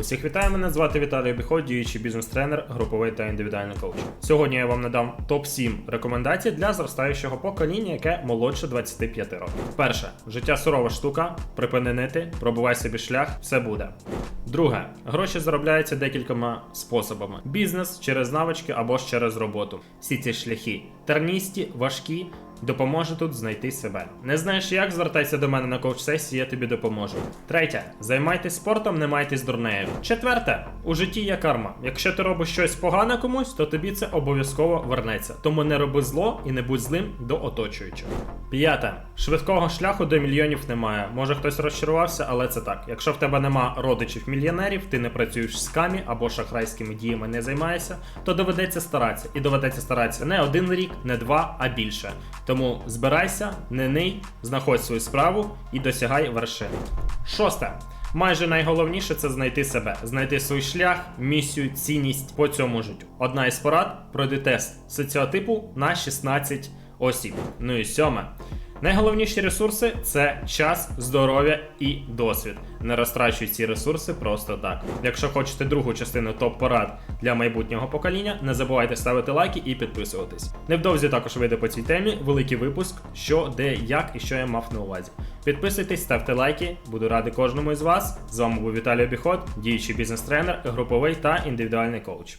Усіх вітаю, мене звати Віталій Обіход, діючий бізнес-тренер, груповий та індивідуальний коуч. Сьогодні я вам надам топ-7 рекомендацій для зростаючого покоління, яке молодше 25 років. Перше, життя сурова штука, припини нити, пробувай собі шлях, все буде. Друге, гроші заробляються декількома способами: бізнес через навички або ж через роботу. Всі ці шляхи терністі, важкі. Допоможе тут знайти себе. Не знаєш як, звертайся до мене на коуч-сесії, я тобі допоможу. Третє. Займайтесь спортом, не майтесь дурнею. Четверте. У житті є карма. Якщо ти робиш щось погане комусь, то тобі це обов'язково вернеться. Тому не роби зло і не будь злим до оточуючих. П'яте. Швидкого шляху до мільйонів немає. Може хтось розчарувався, але це так. Якщо в тебе нема родичів мільйонерів, ти не працюєш в скамі або шахрайськими діями не займаєшся, то доведеться старатися. І доведеться старатися не один рік, не два, а більше. Тому збирайся, не ний, знаходь свою справу і досягай вершин. Шосте. Майже найголовніше це знайти себе, знайти свій шлях, місію, цінність по цьому життю. Одна із порад пройди тест соціотипу на 16 осіб. Ну і сьоме. Найголовніші ресурси це час, здоров'я і досвід. Не розтрачуй ці ресурси просто так. Якщо хочете другу частину топ-порад для майбутнього покоління, не забувайте ставити лайки і підписуватись. Невдовзі також вийде по цій темі великий випуск, що, де, як і що я мав на увазі. Підписуйтесь, ставте лайки, буду радий кожному із вас. З вами був Віталій Обіход, діючий бізнес-тренер, груповий та індивідуальний коуч.